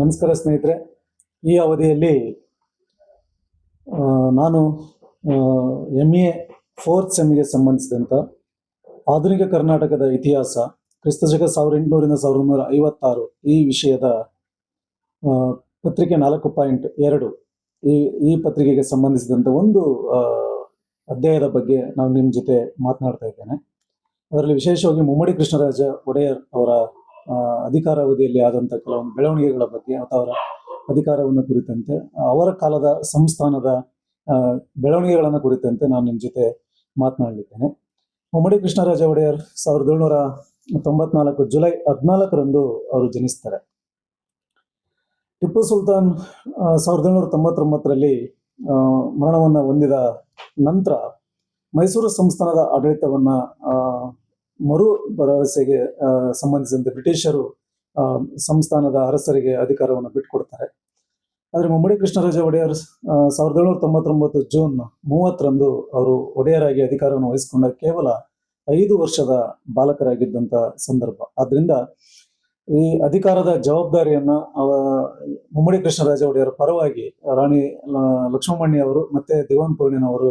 ನಮಸ್ಕಾರ ಸ್ನೇಹಿತರೆ, ಈ ಅವಧಿಯಲ್ಲಿ ನಾನು ಎಂ ಎ ಫೋರ್ತ್ ಸೆಮ್ಗೆ ಸಂಬಂಧಿಸಿದಂಥ ಆಧುನಿಕ ಕರ್ನಾಟಕದ ಇತಿಹಾಸ ಕ್ರಿಸ್ತಶಕ ಸಾವಿರದ ಎಂಟುನೂರಿಂದ ಸಾವಿರದ ಒಂಬೈನೂರ ಐವತ್ತಾರು ಈ ವಿಷಯದ ಪತ್ರಿಕೆ ನಾಲ್ಕು ಪಾಯಿಂಟ್ ಎರಡು ಈ ಈ ಪತ್ರಿಕೆಗೆ ಸಂಬಂಧಿಸಿದಂಥ ಒಂದು ಅಧ್ಯಾಯದ ಬಗ್ಗೆ ನಾನು ನಿಮ್ಮ ಜೊತೆ ಮಾತನಾಡ್ತಾ ಇದ್ದೇನೆ. ಅದರಲ್ಲಿ ವಿಶೇಷವಾಗಿ ಮುಮ್ಮಡಿ ಕೃಷ್ಣರಾಜ ಒಡೆಯರ್ ಅವರ ಅಧಿಕಾರಾವಧಿಯಲ್ಲಿ ಆದಂಥ ಕೆಲವೊಂದು ಬೆಳವಣಿಗೆಗಳ ಬಗ್ಗೆ ಅಥವಾ ಅವರ ಅಧಿಕಾರವನ್ನು ಕುರಿತಂತೆ, ಅವರ ಕಾಲದ ಸಂಸ್ಥಾನದ ಬೆಳವಣಿಗೆಗಳನ್ನು ಕುರಿತಂತೆ ನಾನು ನಿಮ್ಮ ಜೊತೆ ಮಾತನಾಡಲಿದ್ದೇನೆ ಮುಮ್ಮಡಿ ಕೃಷ್ಣರಾಜ ಒಡೆಯರ್ ಸಾವಿರದ ಏಳ್ನೂರ ತೊಂಬತ್ನಾಲ್ಕು ಜುಲೈ ಹದಿನಾಲ್ಕರಂದು ಅವರು ಜನಿಸ್ತಾರೆ. ಟಿಪ್ಪು ಸುಲ್ತಾನ್ ಸಾವಿರದ ಏಳ್ನೂರ ತೊಂಬತ್ತೊಂಬತ್ತರಲ್ಲಿ ಮರಣವನ್ನು ಹೊಂದಿದ ನಂತರ ಮೈಸೂರು ಸಂಸ್ಥಾನದ ಆಡಳಿತವನ್ನ ಮರು ಭರವಸೆಗೆ ಸಂಬಂಧಿಸಿದಂತೆ ಬ್ರಿಟಿಷರು ಸಂಸ್ಥಾನದ ಅರಸರಿಗೆ ಅಧಿಕಾರವನ್ನು ಬಿಟ್ಟುಕೊಡ್ತಾರೆ. ಆದರೆ ಮುಮ್ಮಡಿ ಕೃಷ್ಣರಾಜ ಒಡೆಯರ್ ಸಾವಿರದ ಏಳ್ನೂರ ತೊಂಬತ್ತೊಂಬತ್ತು ಜೂನ್ ಮೂವತ್ತರಂದು ಅವರು ಒಡೆಯರಾಗಿ ಅಧಿಕಾರವನ್ನು ವಹಿಸಿಕೊಂಡ ಕೇವಲ ಐದು ವರ್ಷದ ಬಾಲಕರಾಗಿದ್ದಂಥ ಸಂದರ್ಭ. ಆದ್ರಿಂದ ಈ ಅಧಿಕಾರದ ಜವಾಬ್ದಾರಿಯನ್ನ ಅವ ಮುಮ್ಮಡಿ ಕೃಷ್ಣರಾಜ ಒಡೆಯರ ಪರವಾಗಿ ರಾಣಿ ಲಕ್ಷ್ಮಣ್ಣಿ ಅವರು ಮತ್ತೆ ದಿವಾನ್ ಪೂರ್ಣಿನವರು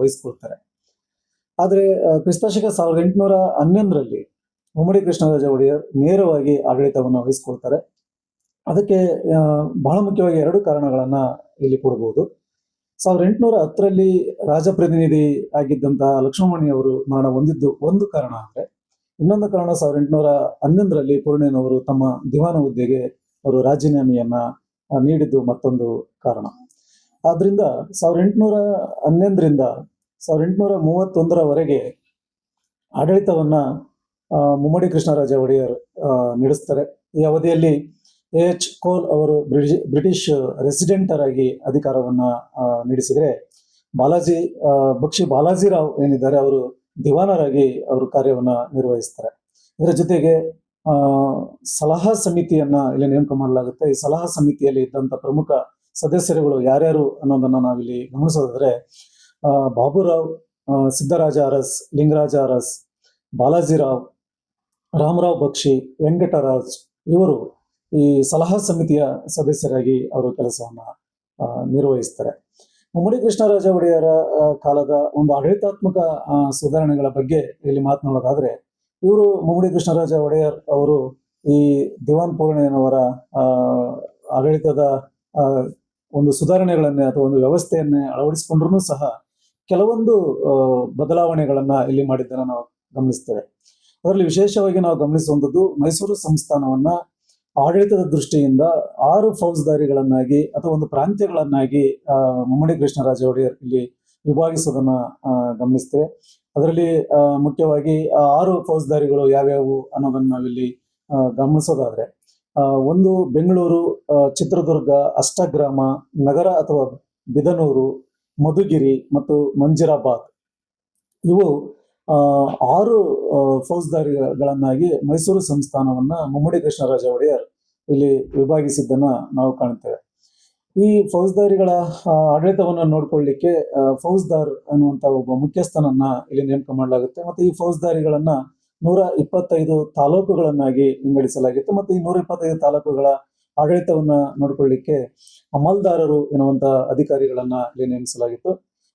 ವಹಿಸ್ಕೊಳ್ತಾರೆ ಆದರೆ ಕ್ರಿಸ್ತಶಕ ಸಾವಿರದ ಎಂಟುನೂರ ಹನ್ನೊಂದರಲ್ಲಿ ಮುಮ್ಮಡಿ ಕೃಷ್ಣರಾಜ ಒಡೆಯರ್ ನೇರವಾಗಿ ಆಡಳಿತವನ್ನು ವಹಿಸ್ಕೊಳ್ತಾರೆ ಅದಕ್ಕೆ ಬಹಳ ಮುಖ್ಯವಾಗಿ ಎರಡು ಕಾರಣಗಳನ್ನ ಇಲ್ಲಿ ಕೊಡಬಹುದು ಸಾವಿರದ ಎಂಟುನೂರ ಹತ್ತರಲ್ಲಿ ರಾಜಪ್ರತಿನಿಧಿ ಆಗಿದ್ದಂತಹ ಲಕ್ಷ್ಮಣಿ ಅವರು ಮರಣ ಹೊಂದಿದ್ದು ಒಂದು ಕಾರಣ ಅಂದ್ರೆ ಇನ್ನೊಂದು ಕಾರಣ ಸಾವಿರದ ಎಂಟುನೂರ ಹನ್ನೊಂದರಲ್ಲಿ ಪೂರ್ಣೇನವರು ತಮ್ಮ ದಿವಾನ ಹುದ್ದೆಗೆ ಅವರು ರಾಜೀನಾಮೆಯನ್ನ ನೀಡಿದ್ದು ಮತ್ತೊಂದು ಕಾರಣ. ಆದ್ರಿಂದ ಸಾವಿರದ ಎಂಟುನೂರ ಹನ್ನೊಂದರಿಂದ ಸಾವಿರದ ಎಂಟುನೂರ ಮೂವತ್ತೊಂದರವರೆಗೆ ಆಡಳಿತವನ್ನ ಮುಮ್ಮಡಿ ಕೃಷ್ಣರಾಜ ಒಡೆಯರ್ ನಡೆಸ್ತಾರೆ. ಈ ಅವಧಿಯಲ್ಲಿ ಎ. ಎಚ್. ಕೋಲ್ ಅವರು ಬ್ರಿಟಿಷ್ ಬ್ರಿಟಿಷ್ ರೆಸಿಡೆಂಟರ್ ಆಗಿ ಅಧಿಕಾರವನ್ನ ನಡೆಸಿದರೆ ಬಾಲಾಜಿ ಬಕ್ಷಿ ಬಕ್ಷಿ ಬಾಲಾಜಿರಾವ್ ಏನಿದ್ದಾರೆ ಅವರು ದಿವಾನರಾಗಿ ಅವರು ಕಾರ್ಯವನ್ನ ನಿರ್ವಹಿಸ್ತಾರೆ. ಇದರ ಜೊತೆಗೆ ಸಲಹಾ ಸಮಿತಿಯನ್ನ ಇಲ್ಲಿ ನೇಮಕ ಮಾಡಲಾಗುತ್ತೆ. ಈ ಸಲಹಾ ಸಮಿತಿಯಲ್ಲಿ ಇದ್ದಂಥ ಪ್ರಮುಖ ಸದಸ್ಯರುಗಳು ಯಾರ್ಯಾರು ಅನ್ನೋದನ್ನ ನಾವಿಲ್ಲಿ ಗಮನಿಸೋದಾದ್ರೆ ಬಾಬುರಾವ್ ಸಿದ್ದರಾಜ ಅರಸ್, ಲಿಂಗರಾಜ ಅರಸ್ ಬಾಲಾಜಿರಾವ್ ರಾಮರಾವ್ ಬಕ್ಷಿ, ವೆಂಕಟರಾಜ್ ಇವರು ಈ ಸಲಹಾ ಸಮಿತಿಯ ಸದಸ್ಯರಾಗಿ ಅವರು ಕೆಲಸವನ್ನ ನಿರ್ವಹಿಸ್ತಾರೆ. ಮುಮ್ಮಡಿ ಕೃಷ್ಣರಾಜ ಒಡೆಯರ ಕಾಲದ ಒಂದು ಆಡಳಿತಾತ್ಮಕ ಸುಧಾರಣೆಗಳ ಬಗ್ಗೆ ಇಲ್ಲಿ ಮಾತನಾಡೋದಾದ್ರೆ ಇವರು ಮುಮ್ಮಡಿ ಕೃಷ್ಣರಾಜ ಒಡೆಯರ್ ಅವರು ಈ ದಿವಾನ್ ಪೂರ್ಣಯ್ಯನವರ ಆಡಳಿತದ ಒಂದು ಸುಧಾರಣೆಗಳನ್ನೇ ಅಥವಾ ಒಂದು ವ್ಯವಸ್ಥೆಯನ್ನೇ ಅಳವಡಿಸಿಕೊಂಡ್ರೂ ಸಹ ಕೆಲವೊಂದು ಬದಲಾವಣೆಗಳನ್ನು ಇಲ್ಲಿ ಮಾಡಿದ್ದನ್ನ ನಾವು ಗಮನಿಸ್ತೇವೆ. ಅದರಲ್ಲಿ ವಿಶೇಷವಾಗಿ ನಾವು ಗಮನಿಸುವಂಥದ್ದು ಮೈಸೂರು ಸಂಸ್ಥಾನವನ್ನ ಆಡಳಿತದ ದೃಷ್ಟಿಯಿಂದ ಆರು ಫೌಜ್ದಾರಿಗಳನ್ನಾಗಿ ಅಥವಾ ಒಂದು ಪ್ರಾಂತ್ಯಗಳನ್ನಾಗಿ ಮುಮ್ಮಡಿ ಕೃಷ್ಣರಾಜ ಒಡೆಯರ್ ಇಲ್ಲಿ ವಿಭಾಗಿಸೋದನ್ನ ಗಮನಿಸ್ತೇವೆ. ಅದರಲ್ಲಿ ಮುಖ್ಯವಾಗಿ ಆರು ಫೌಜ್ದಾರಿಗಳು ಯಾವ್ಯಾವು ಅನ್ನೋದನ್ನ ನಾವಿಲ್ಲಿ ಗಮನಿಸೋದಾದ್ರೆ ಒಂದು ಬೆಂಗಳೂರು ಚಿತ್ರದುರ್ಗ, ಅಷ್ಟಗ್ರಾಮ, ನಗರ ಅಥವಾ ಬಿದನೂರು ಮಧುಗಿರಿ ಮತ್ತು ಮಂಜಿರಾಬಾದ್. ಇವು ಆರು ಫೌಜ್ದಾರಿಗಳನ್ನಾಗಿ ಮೈಸೂರು ಸಂಸ್ಥಾನವನ್ನ ಮುಮ್ಮಡಿ ಕೃಷ್ಣರಾಜ ಒಡೆಯರ್ ಇಲ್ಲಿ ವಿಭಾಗಿಸಿದ್ದನ್ನ ನಾವು ಕಾಣ್ತೇವೆ. ಈ ಫೌಜ್ದಾರಿಗಳ ಆಡಳಿತವನ್ನು ನೋಡ್ಕೊಳ್ಳಿಕ್ಕೆ ಫೌಜ್ದಾರ್ ಅನ್ನುವಂತ ಒಬ್ಬ ಮುಖ್ಯಸ್ಥನನ್ನ ಇಲ್ಲಿ ನೇಮಕ ಮಾಡಲಾಗುತ್ತೆ. ಮತ್ತೆ ಈ ಫೌಜ್ದಾರಿಗಳನ್ನ ನೂರ ಇಪ್ಪತ್ತೈದು ತಾಲೂಕುಗಳನ್ನಾಗಿ ವಿಂಗಡಿಸಲಾಗಿತ್ತು. ಮತ್ತು ಈ ನೂರ ಇಪ್ಪತ್ತೈದು ತಾಲೂಕುಗಳ ಆಡಳಿತವನ್ನ ನೋಡ್ಕೊಳ್ಳಿಕ್ಕೆ ಅಮಲ್ದಾರರು ಎನ್ನುವಂತ ಅಧಿಕಾರಿಗಳನ್ನ ಇಲ್ಲಿ ನೇಮಿಸಲಾಗಿತ್ತು.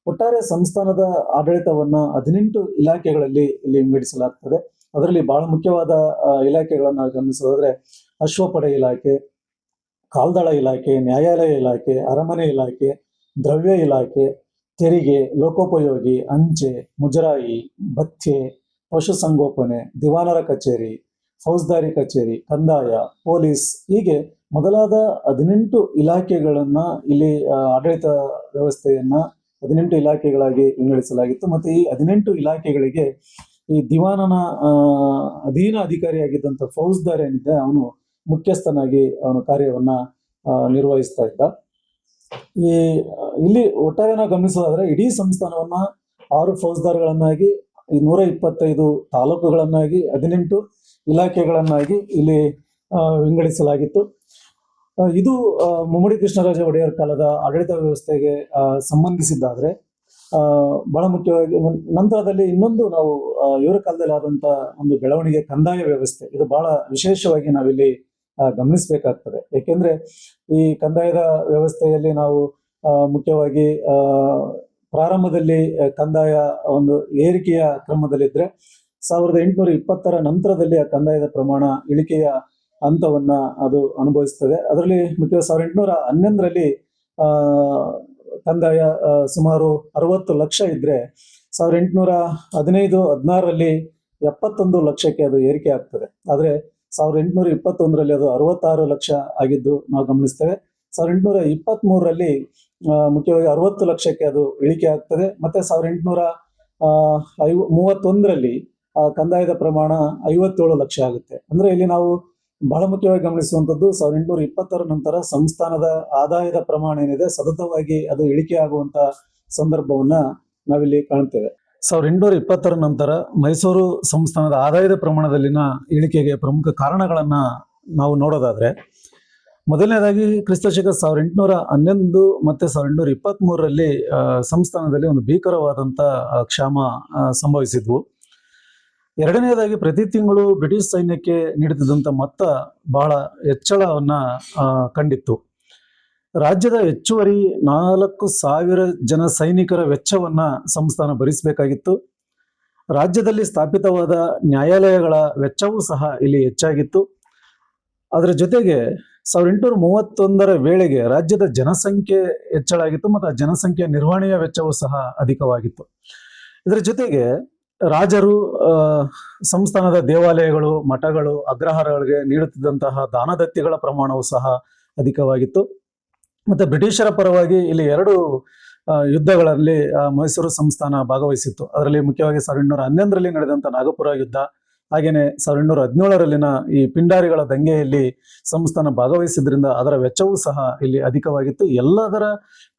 ಒಟ್ಟಾರೆ ಸಂಸ್ಥಾನದ ಆಡಳಿತವನ್ನ ಹದಿನೆಂಟು ಇಲಾಖೆಗಳಲ್ಲಿ ಇಲ್ಲಿ ವಿಂಗಡಿಸಲಾಗ್ತದೆ. ಅದರಲ್ಲಿ ಬಹಳ ಮುಖ್ಯವಾದ ಇಲಾಖೆಗಳನ್ನ ಗಮನಿಸೋದಾದ್ರೆ ಅಶ್ವಪಡೆ ಇಲಾಖೆ, ಕಾಲ್ದಳ ಇಲಾಖೆ, ನ್ಯಾಯಾಲಯ ಇಲಾಖೆ, ಅರಮನೆ ಇಲಾಖೆ, ದ್ರವ್ಯ ಇಲಾಖೆ, ತೆರಿಗೆ, ಲೋಕೋಪಯೋಗಿ, ಅಂಚೆ, ಮುಜರಾಯಿ, ಭತ್ಯೆ ಪಶುಸಂಗೋಪನೆ ದಿವಾನರ ಕಚೇರಿ, ಫೌಜ್ದಾರಿ ಕಚೇರಿ, ಕಂದಾಯ, ಪೊಲೀಸ್ ಹೀಗೆ ಮೊದಲಾದ ಹದಿನೆಂಟು ಇಲಾಖೆಗಳನ್ನ ಇಲ್ಲಿ ಆಡಳಿತ ವ್ಯವಸ್ಥೆಯನ್ನ ಹದಿನೆಂಟು ಇಲಾಖೆಗಳಾಗಿ ವಿಂಗಡಿಸಲಾಗಿತ್ತು. ಮತ್ತೆ ಈ ಹದಿನೆಂಟು ಇಲಾಖೆಗಳಿಗೆ ಈ ದಿವಾನನ ಅಧೀನ ಅಧಿಕಾರಿಯಾಗಿದ್ದಂಥ ಫೌಜ್ದಾರ್ ಏನಿದ್ದ, ಅವನು ಮುಖ್ಯಸ್ಥನಾಗಿ ಅವನು ಕಾರ್ಯವನ್ನ ನಿರ್ವಹಿಸ್ತಾ ಇದ್ದ. ಈ, ಇಲ್ಲಿ ಒಟ್ಟಾರೆ ನಾವು ಗಮನಿಸೋದಾದ್ರೆ ಇಡೀ ಸಂಸ್ಥಾನವನ್ನ ಆರು ಫೌಜ್ದಾರ್ಗಳನ್ನಾಗಿ ನೂರ ಇಪ್ಪತ್ತೈದು ತಾಲೂಕುಗಳನ್ನಾಗಿ, ಹದಿನೆಂಟು ಇಲಾಖೆಗಳನ್ನಾಗಿ ಇಲ್ಲಿ ವಿಂಗಡಿಸಲಾಗಿತ್ತು. ಇದು ಮುಮ್ಮಡಿ ಕೃಷ್ಣರಾಜ ಒಡೆಯರ್ ಕಾಲದ ಆಡಳಿತ ವ್ಯವಸ್ಥೆಗೆ ಸಂಬಂಧಿಸಿದ್ದಾದ್ರೆ ಬಹಳ ಮುಖ್ಯವಾಗಿ ನಂತರದಲ್ಲಿ ಇನ್ನೊಂದು ನಾವು ಇವರ ಕಾಲದಲ್ಲಿ ಆದಂತ ಒಂದು ಬೆಳವಣಿಗೆ ಕಂದಾಯ ವ್ಯವಸ್ಥೆ, ಇದು ಬಹಳ ವಿಶೇಷವಾಗಿ ನಾವಿಲ್ಲಿ ಗಮನಿಸಬೇಕಾಗ್ತದೆ. ಏಕೆಂದ್ರೆ, ಈ ಕಂದಾಯದ ವ್ಯವಸ್ಥೆಯಲ್ಲಿ ನಾವು ಮುಖ್ಯವಾಗಿ ಪ್ರಾರಂಭದಲ್ಲಿ ಕಂದಾಯ ಒಂದು ಏರಿಕೆಯ ಕ್ರಮದಲ್ಲಿದ್ರೆ, ಸಾವಿರದ ಎಂಟುನೂರ ಇಪ್ಪತ್ತರ ನಂತರದಲ್ಲಿ ಆ ಕಂದಾಯದ ಪ್ರಮಾಣ ಇಳಿಕೆಯ ಹಂತವನ್ನ ಅದು ಅನುಭವಿಸ್ತದೆ. ಅದರಲ್ಲಿ ಮುಖ್ಯವಾಗಿ ಸಾವಿರದ ಎಂಟುನೂರ ಹನ್ನೊಂದರಲ್ಲಿ ಕಂದಾಯ ಸುಮಾರು ಅರವತ್ತು ಲಕ್ಷ ಇದ್ರೆ ಸಾವಿರದ ಎಂಟುನೂರ ಹದಿನೈದು, ಹದಿನಾರರಲ್ಲಿ ಎಪ್ಪತ್ತೊಂದು ಲಕ್ಷಕ್ಕೆ ಅದು ಏರಿಕೆ ಆಗ್ತದೆ. ಆದರೆ ಸಾವಿರದ ಎಂಟುನೂರ ಇಪ್ಪತ್ತೊಂದರಲ್ಲಿ ಅದು ಅರವತ್ತಾರು ಲಕ್ಷ ಆಗಿದ್ದು ನಾವು ಗಮನಿಸ್ತೇವೆ. ಸಾವಿರದ ಎಂಟುನೂರ ಇಪ್ಪತ್ತ್ ಮೂರರಲ್ಲಿ ಮುಖ್ಯವಾಗಿ ಅರವತ್ತು ಲಕ್ಷಕ್ಕೆ ಅದು ಇಳಿಕೆ ಆಗ್ತದೆ. ಮತ್ತೆ ಸಾವಿರದ ಎಂಟುನೂರ ಐವ, ಮೂವತ್ತೊಂದರಲ್ಲಿ ಕಂದಾಯದ ಪ್ರಮಾಣ ಐವತ್ತೇಳು ಲಕ್ಷ ಆಗುತ್ತೆ. ಅಂದ್ರೆ ಇಲ್ಲಿ ನಾವು ಬಹಳ ಮುಖ್ಯವಾಗಿ ಗಮನಿಸುವಂತದ್ದು ಸಾವಿರದ ಎಂಟುನೂರ ಇಪ್ಪತ್ತರ ನಂತರ ಸಂಸ್ಥಾನದ ಆದಾಯದ ಪ್ರಮಾಣ ಏನಿದೆ ಸತತವಾಗಿ ಅದು ಇಳಿಕೆ ಆಗುವಂತ ಸಂದರ್ಭವನ್ನ ನಾವಿಲ್ಲಿ ಕಾಣ್ತೇವೆ. ಸಾವಿರದ ಎಂಟುನೂರ ಇಪ್ಪತ್ತರ ನಂತರ ಮೈಸೂರು ಸಂಸ್ಥಾನದ ಆದಾಯದ ಪ್ರಮಾಣದಲ್ಲಿನ ಇಳಿಕೆಗೆ ಪ್ರಮುಖ ಕಾರಣಗಳನ್ನ ನಾವು ನೋಡೋದಾದ್ರೆ, ಮೊದಲನೇದಾಗಿ ಕ್ರಿಸ್ತಶಕ ಸಾವಿರದ ಎಂಟುನೂರ ಹನ್ನೊಂದು ಮತ್ತೆ ಸಾವಿರದ ಎಂಟುನೂರ ಇಪ್ಪತ್ತ್ ಮೂರರಲ್ಲಿ ಸಂಸ್ಥಾನದಲ್ಲಿ ಒಂದು ಭೀಕರವಾದಂಥ ಕ್ಷಾಮ ಸಂಭವಿಸಿದ್ವು. ಎರಡನೇದಾಗಿ ಪ್ರತಿ ತಿಂಗಳು ಬ್ರಿಟಿಷ್ ಸೈನ್ಯಕ್ಕೆ ನೀಡುತ್ತಿದ್ದಂಥ ಮೊತ್ತ ಬಹಳ ಹೆಚ್ಚಳವನ್ನ ಕಂಡಿತ್ತು. ರಾಜ್ಯದ ಹೆಚ್ಚುವರಿ ನಾಲ್ಕು ಸಾವಿರ ಜನ ಸೈನಿಕರ ವೆಚ್ಚವನ್ನ ಸಂಸ್ಥಾನ ಭರಿಸಬೇಕಾಗಿತ್ತು. ರಾಜ್ಯದಲ್ಲಿ ಸ್ಥಾಪಿತವಾದ ನ್ಯಾಯಾಲಯಗಳ ವೆಚ್ಚವೂ ಸಹ ಇಲ್ಲಿ ಹೆಚ್ಚಾಗಿತ್ತು. ಅದರ ಜೊತೆಗೆ ಸಾವಿರದ ಎಂಟುನೂರ ಮೂವತ್ತೊಂದರ ವೇಳೆಗೆ ರಾಜ್ಯದ ಜನಸಂಖ್ಯೆ ಹೆಚ್ಚಳ ಆಗಿತ್ತು ಮತ್ತು ಆ ಜನಸಂಖ್ಯೆಯ ನಿರ್ವಹಣೆಯ ವೆಚ್ಚವೂ ಸಹ ಅಧಿಕವಾಗಿತ್ತು. ಇದರ ಜೊತೆಗೆ ರಾಜರು ಸಂಸ್ಥಾನದ ದೇವಾಲಯಗಳು, ಮಠಗಳು, ಅಗ್ರಹಾರಗಳಿಗೆ ನೀಡುತ್ತಿದ್ದಂತಹ ದಾನದತ್ತಿಗಳ ಪ್ರಮಾಣವು ಸಹ ಅಧಿಕವಾಗಿತ್ತು. ಮತ್ತೆ ಬ್ರಿಟಿಷರ ಪರವಾಗಿ ಇಲ್ಲಿ ಎರಡು ಯುದ್ಧಗಳಲ್ಲಿ ಮೈಸೂರು ಸಂಸ್ಥಾನ ಭಾಗವಹಿಸಿತ್ತು. ಅದರಲ್ಲಿ ಮುಖ್ಯವಾಗಿ ಸಾವಿರದ ಎಂಟುನೂರ ಹನ್ನೊಂದರಲ್ಲಿ ನಡೆದಂಥ ನಾಗಪುರ ಯುದ್ಧ, ಹಾಗೇನೆ ಸಾವಿರದ ಎಂಟುನೂರ ಹದಿನೇಳರಲ್ಲಿನ ಈ ಪಿಂಡಾರಿಗಳ ದಂಗೆಯಲ್ಲಿ ಸಂಸ್ಥಾನ ಭಾಗವಹಿಸಿದ್ರಿಂದ ಅದರ ವೆಚ್ಚವೂ ಸಹ ಇಲ್ಲಿ ಅಧಿಕವಾಗಿತ್ತು. ಎಲ್ಲದರ